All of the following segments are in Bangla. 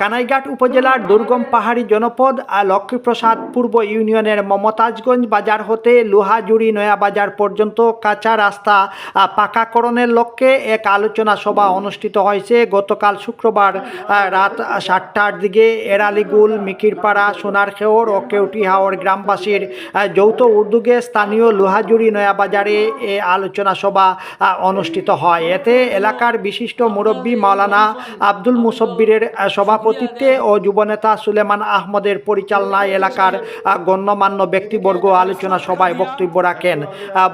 কানাইঘাট উপজেলার দুর্গম পাহাড়ি জনপদ আর লক্ষ্মীপ্রসাদ পূর্ব ইউনিয়নের মমতাজগঞ্জ বাজার হতে লোহাজুড়ি নয়া বাজার পর্যন্ত কাঁচা রাস্তা পাকাকরণের লক্ষ্যে এক আলোচনা সভা অনুষ্ঠিত হয়েছে। গতকাল শুক্রবার রাত সাতটার দিকে এরালিগুল মিকিরপাড়া সোনারখেওর ও কেউটিহাওর গ্রামবাসীর যৌথ উদ্যোগে স্থানীয় লোহাজুড়ি নয়া বাজারে এ আলোচনা সভা অনুষ্ঠিত হয়। এতে এলাকার বিশিষ্ট মুরব্বী মাওলানা আব্দুল মুসব্বিরের আহ, সভাপতিত্বে ও যুবনেতা সুলেমান আহমদের পরিচালনায় এলাকার গণ্যমান্য ব্যক্তিবর্গ আলোচনা সভায় বক্তব্য রাখেন।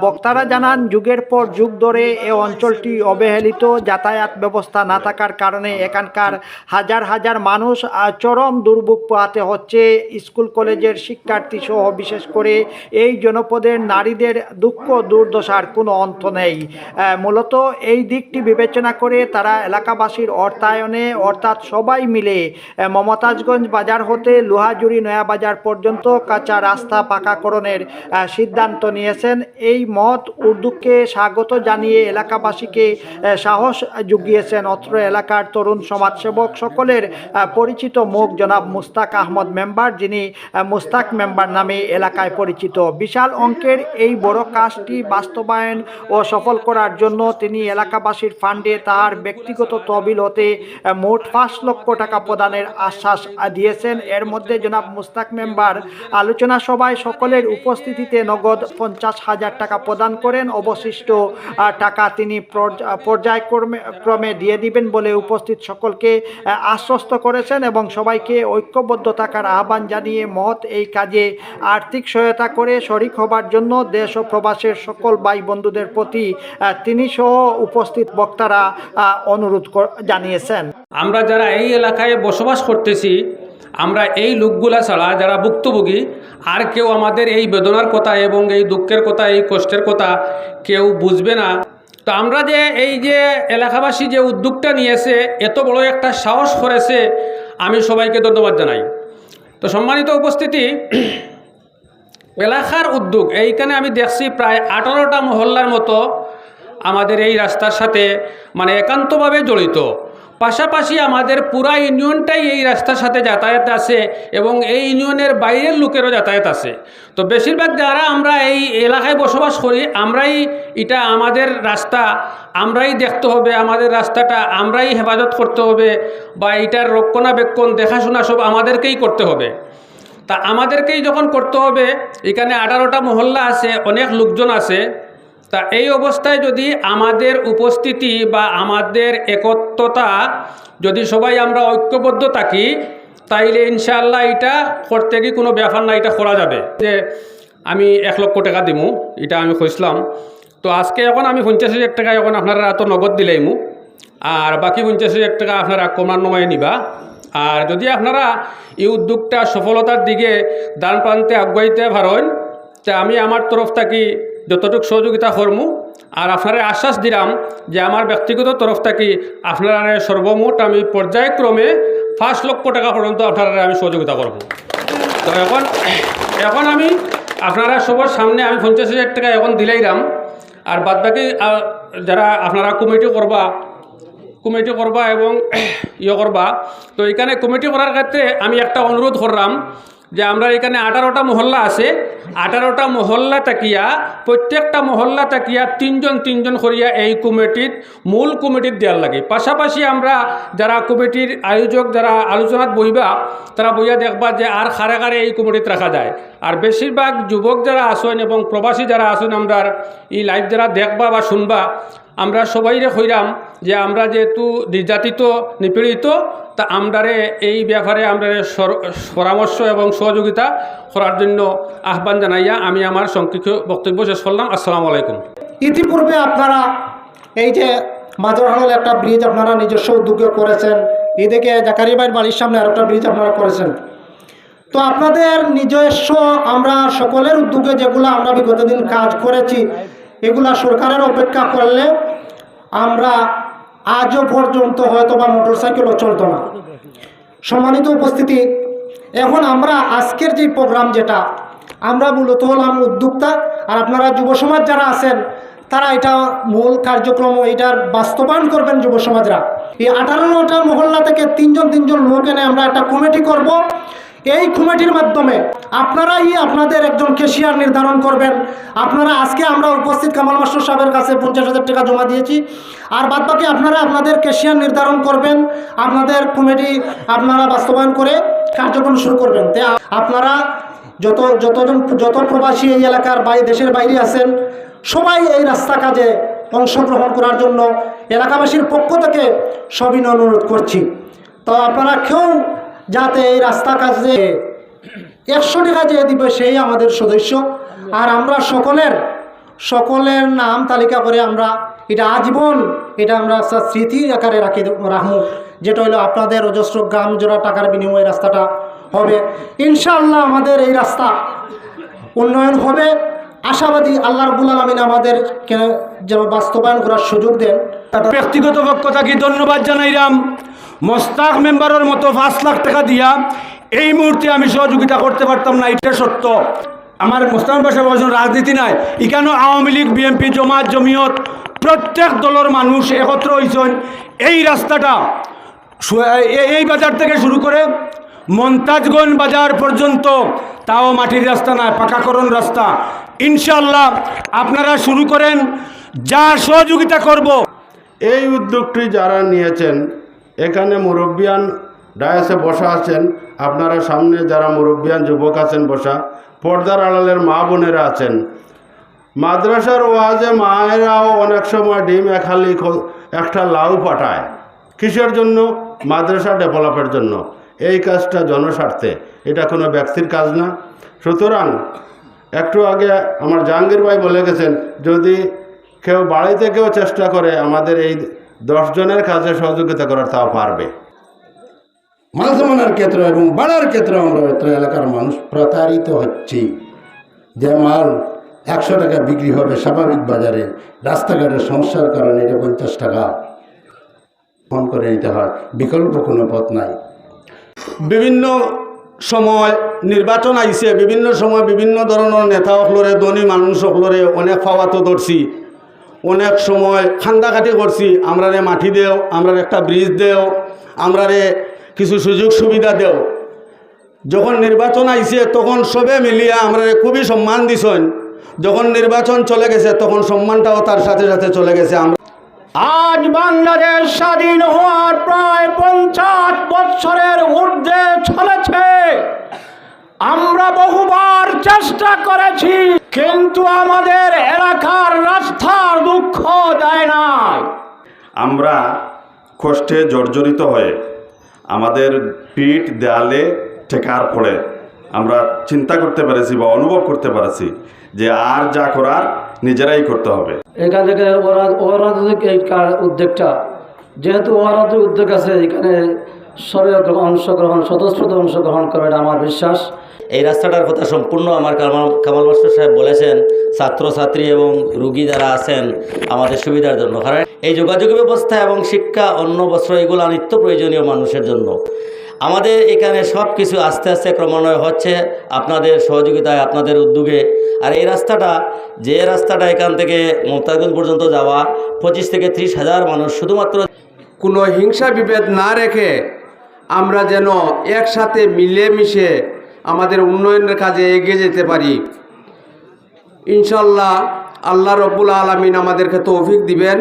বক্তারা জানান, যুগের পর যুগ ধরে এ অঞ্চলটি অবহেলিত, যাতায়াত ব্যবস্থা না থাকার কারণে এখানকার হাজার হাজার মানুষ চরম দুর্ভোগ পোহাতে হচ্ছে। স্কুল, কলেজের শিক্ষার্থী সহ বিশেষ করে এই জনপদের নারীদের দুঃখ, দুর্দশার কোনো অন্ত নেই। মূলত এই দিকটি বিবেচনা করে তারা এলাকাবাসীর অর্থায়নে, অর্থাৎ সবাই মিলে মমতাজগঞ্জ বাজার হতে লোহাজুড়ি নয়া বাজার পর্যন্ত কাঁচা রাস্তা পাকাকরণের সিদ্ধান্ত নিয়েছেন। এই মত উর্দুকে স্বাগত জানিয়ে এলাকাবাসীকে সাহস জুগিয়েছেন অত্র এলাকার তরুণ সমাজসেবক সকলের পরিচিত মুখ জনাব মুস্তাক আহমদ মেম্বার, যিনি মুস্তাক মেম্বার নামে এলাকায় পরিচিত। বিশাল অঙ্কের এই বড় কাজটি বাস্তবায়ন ও সফল করার জন্য তিনি এলাকাবাসীর ফান্ডে তার ব্যক্তিগত তহবিল হতে মোট পাঁচ লক্ষ টাকা প্রদানের আশ্বাস দিয়েছেন। এর মধ্যে জনাব মুস্তাক মেম্বার আলোচনা সভায় সকলের উপস্থিতিতে নগদ পঞ্চাশ হাজার টাকা প্রদান করেন। অবশিষ্ট টাকা তিনি পর্যায়ক্রমে, ক্রমে দিয়ে দিবেন বলে উপস্থিত সকলকে আশ্বস্ত করেছেন এবং সবাইকে ঐক্যবদ্ধ থাকার আহ্বান জানিয়ে মহৎ এই কাজে আর্থিক সহায়তা করে শরিক হবার জন্য দেশ ও প্রবাসের সকল ভাই বন্ধুদের প্রতি তিনি সহ উপস্থিত বক্তারা অনুরোধ জানিয়েছেন। আমরা যারা এই এলাকায় বসবাস করতেছি, আমরা এই লোকগুলা ছাড়া যারা ভুক্তভোগী, আর কেউ আমাদের এই বেদনার কথা এবং এই দুঃখের কথা, এই কষ্টের কথা কেউ বুঝবে না। তো আমরা যে এই যে এলাকাবাসী যে উদ্যোগটা নিয়েছে, এত বড় একটা সাহস করেছে, আমি সবাইকে ধন্যবাদ জানাই। তো সম্মানিত উপস্থিতি, এলাকার উদ্যোগ, এইখানে আমি দেখছি প্রায় আঠারোটা মহল্লার মতো আমাদের এই রাস্তার সাথে মানে একান্তভাবে জড়িত। পাশাপাশি আমাদের পুরা ইউনিয়নটাই এই রাস্তার সাথে যাতায়াত আছে এবং এই ইউনিয়নের বাইরের লোকেরও যাতায়াত আছে। তো বেশিরভাগ যারা আমরা এই এলাকায় বসবাস করি, আমরাই এটা আমাদের রাস্তা, আমরাই দেখতে হবে, আমাদের রাস্তাটা আমরাই হেফাজত করতে হবে বা এটার রক্ষণাবেক্ষণ, দেখাশোনা সব আমাদেরকেই করতে হবে। তা আমাদেরকেই যখন করতে হবে, এখানে আঠারোটা মহল্লা আছে, অনেক লোকজন আছে। তা এই অবস্থায় যদি আমাদের উপস্থিতি বা আমাদের একত্রতা যদি সবাই আমরা ঐক্যবদ্ধ থাকি, তাইলে ইনশাআল্লাহ এটা করতে গিয়ে কোনো ব্যাপার না, এটা করা যাবে। যে আমি এক লক্ষ টাকা দিমু, এটা আমি খুঁজলাম। তো আজকে এখন আমি পঞ্চাশ হাজার টাকা এখন আপনারা তো নগদ দিলেইমু। আর বাকি পঞ্চাশ হাজার টাকা আপনারা ক্রমান্বয়ে নিবা। আর যদি আপনারা এই উদ্যোগটা সফলতার দিকে দান প্রান্তে আগুয়াইতে পারেন, তা আমি আমার তরফ থাকি যতটুকু সহযোগিতা করমু আর আপনারা আশ্বাস দিলাম যে আমার ব্যক্তিগত তরফ থাকি আপনারা সর্বমোট আমি পর্যায়ক্রমে পাঁচ লক্ষ টাকা পর্যন্ত আপনারা আমি সহযোগিতা করব তো এখন এখন আমি আপনারা সবার সামনে আমি পঞ্চাশ হাজার টাকা এখন দিলাইলাম আর বাদবাকি আহ, যারা আপনারা কমিটি করবা কমিটি করবা এবং ইয়ে করবা তো এখানে কমিটি করার ক্ষেত্রে আমি একটা অনুরোধ করলাম যে আমরা এখানে আঠারোটা মহল্লা আছে, আঠারোটা মহল্লা তাকিয়া, প্রত্যেকটা মহল্লা তাকিয়া তিনজন তিনজন করিয়া এই কমিটির মূল কমিটির দেওয়ার লাগে। পাশাপাশি আমরা যারা কমিটির আয়োজক, যারা আলোচনাত বইবা তারা বইয়া দেখবা যে আর খারে খারে এই কমিটিত রাখা যায়। আর বেশিরভাগ যুবক যারা আসেন এবং প্রবাসী যারা আসেন, আমরা এই লাইভ যারা দেখবা বা শুনবা আমরা সবাইরে হইরাম যে আমরা যেহেতু নির্যাতিত, নিপীড়িত, তা আমরারে এই ব্যাপারে আমরা পরামর্শ এবং সহযোগিতা করার জন্য আহ্বান জানাইয়া আমি আমার সংক্ষিপ্ত বক্তব্য শেষ করলাম। আসসালামু আলাইকুম। ইতিপূর্বে আপনারা এই যে মাঝরহাল একটা ব্রিজ আপনারা নিজস্ব উদ্যোগে করেছেন, এদিকে জাকারিবাইয়ের বাড়ির সামনে আর একটা ব্রিজ আপনারা করেছেন। তো আপনাদের নিজস্ব আমরা সকলের উদ্যোগে যেগুলো আমরা বিগত দিন কাজ করেছি এগুলা সরকারের অপেক্ষা করলে আমরা আজও পর্যন্ত হয়তো বা মোটর সাইকেলও চলতো না। সম্মানিত উপস্থিতি, এখন আমরা আজকের যে প্রোগ্রাম যেটা, আমরা মূলত হলাম উদ্যোক্তা, আর আপনারা যুব সমাজ যারা আছেন, তারা এটা মূল কার্যক্রম, এটার বাস্তবায়ন করবেন যুব সমাজরা। এই আঠারোটা মহল্লা থেকে তিনজন তিনজন লোক এনে আমরা একটা কমিটি করব। এই কমিটির মাধ্যমে আপনারাই আপনাদের একজন কেশিয়ার নির্ধারণ করবেন। আপনারা আজকে আমরা উপস্থিত কামাল মাস্টার সাহেবের কাছে পঞ্চাশ হাজার টাকা জমা দিয়েছি। আর বাদ বাকি আপনারা আপনাদের কেশিয়ার নির্ধারণ করবেন, আপনাদের কমিটি আপনারা বাস্তবায়ন করে কার্যক্রম শুরু করবেন। তে আপনারা যত, যতজন, যত প্রবাসী এই এলাকার বাইরে দেশের বাইরে আছেন, সবাই এই রাস্তা কাজে অংশগ্রহণ করার জন্য এলাকাবাসীর পক্ষ থেকে সবিনয় অনুরোধ করছি। তো আপনারা কেউ যাতে এই রাস্তা কাজে একশো টাকা যে দিবে সেই আমাদের সদস্য। আর আমরা সকলের সকলের নাম তালিকা করে আমরা এটা আজীবন এটা আমরা একটা স্মৃতি আকারে রাখি রাখব, যেটা হলো আপনাদের অজস্র গ্রাম জোড়া টাকার বিনিময়ে রাস্তাটা হবে। ইনশাআল্লাহ আমাদের এই রাস্তা উন্নয়ন হবে। আশাবাদী আল্লাহ রবুল আলমিন আমাদের যেন বাস্তবায়ন করার সুযোগ দেন। ব্যক্তিগত পক্ষ থাকি ধন্যবাদ জানাইলাম মোস্তাক মেম্বারের মতো পাঁচ লাখ টাকা দিয়া এই মুহূর্তে আমি সহযোগিতা করতে পারতাম না, এটা সত্য। আমার মোস্তাক বাসা বলছেন রাজনীতি নাই। এখানেও আওয়ামী লীগ, বিএনপি, জমাত, জমিয়ত, প্রত্যেক দলের মানুষ একত্র হয়েছেন এই রাস্তাটা এই বাজার থেকে শুরু করে মন্তাজগঞ্জ বাজার পর্যন্ত, তাও মাটির রাস্তা নয় পাকাকরণ রাস্তা। ইনশাল্লাহ আপনারা শুরু করেন, যা সহযোগিতা করব। এই উদ্যোগটি যারা নিয়েছেন, এখানে মুরব্বিয়ান ডায়াসে বসা আছেন, আপনারা সামনে যারা মুরব্বিয়ান, যুবক আছেন বসা, পর্দার আড়ালের মা বোনেরা আছেন। মাদ্রাসার ওয়াজে মায়েরাও অনেক সময় ডিম একালি একটা লাউ পাঠায় কিসের জন্য? মাদ্রাসা ডেভেলপের জন্য। এই কাজটা জনস্বার্থে। এটা কোনো ব্যক্তির কাজ না। সুতরাং একটু আগে আমার জাহাঙ্গীর ভাই বলে গেছেন, যদি কেউ বাড়িতে কেউ চেষ্টা করে, আমাদের এই দশজনের কাজে সহযোগিতা করার তাও পারবে। মাল জমানার ক্ষেত্রে এবং বাড়ার ক্ষেত্রে আমরা এলাকার মানুষ প্রতারিত হচ্ছি। যে মাল একশো টাকা বিক্রি হবে স্বাভাবিক বাজারে রাস্তাঘাটের সমস্যার কারণে এটা পঞ্চাশ টাকা। ফোন করে নিতে হয়, বিকল্প কোনো পথ নাই। বিভিন্ন সময় নির্বাচন আইছে, বিভিন্ন সময় বিভিন্ন ধরনের নেতা সকলরে ধনী মানুষ সকলরে অনেক পাওয়াতো ধরছি, অনেক সময় খান্দাকাটি করছি। আমরারে মাটি দেও, আমরার একটা ব্রিজ দেও, আমরারে কিছু সুযোগ সুবিধা দেও। যখন নির্বাচন আইছে তখন সবে মিলিয়া আমরা খুবই সম্মান দিছেন যখন নির্বাচন চলে গেছে তখন সম্মানটাও তার সাথে সাথে চলে গেছে আমরা আজ বাংলাদেশ স্বাধীন হওয়ার প্রায় পঞ্চাশ বৎসরের ঊর্ধ্বে চলেছে। আমরা বহুবার চেষ্টা করেছি কিন্তু আমাদের এলাকার রাস্তার দুঃখ দেয় নাই। আমরা কষ্টে জর্জরিত হয়ে আমাদের পিঠ, দেয়ালে ঠেকার পড়ে আমরা চিন্তা করতে পেরেছি বা অনুভব করতে পেরেছি যে আর যা করার নিজেরাই করতে হবে। এখান থেকে অরাজনৈতিক এই উদ্যোগটা। যেহেতু অরাজনৈতিক উদ্যোগ আছে, এখানে সবাই অংশগ্রহণ, স্বতঃস্ফূর্ত অংশগ্রহণ করবে এটা আমার বিশ্বাস। এই রাস্তাটার কথা সম্পূর্ণ আমার কামাল কামাল মাস্টার সাহেব বলেছেন, ছাত্রছাত্রী এবং রুগী যারা আছেন আমাদের সুবিধার জন্য। কারণ এই যোগাযোগ ব্যবস্থা এবং শিক্ষা অন্য বস্ত্র এগুলো নিত্য প্রয়োজনীয় মানুষের জন্য। আমাদের এখানে সব কিছু আস্তে আস্তে ক্রমান্বয় হচ্ছে, আপনাদের সহযোগিতায়, আপনাদের উদ্যোগে। আর এই রাস্তাটা, যে রাস্তাটা এখান থেকে মোস্তাগঞ্জ পর্যন্ত যাওয়া, পঁচিশ থেকে ত্রিশ হাজার মানুষ শুধুমাত্র কোনো হিংসা বিভেদ না রেখে আমরা যেন একসাথে মিলেমিশে আমাদের উন্নয়নের কাজে এগিয়ে যেতে পারি। ইনশাল্লাহ আল্লাহ রব্বুল আলমিন আমাদেরকে তৌফিক দিবেন।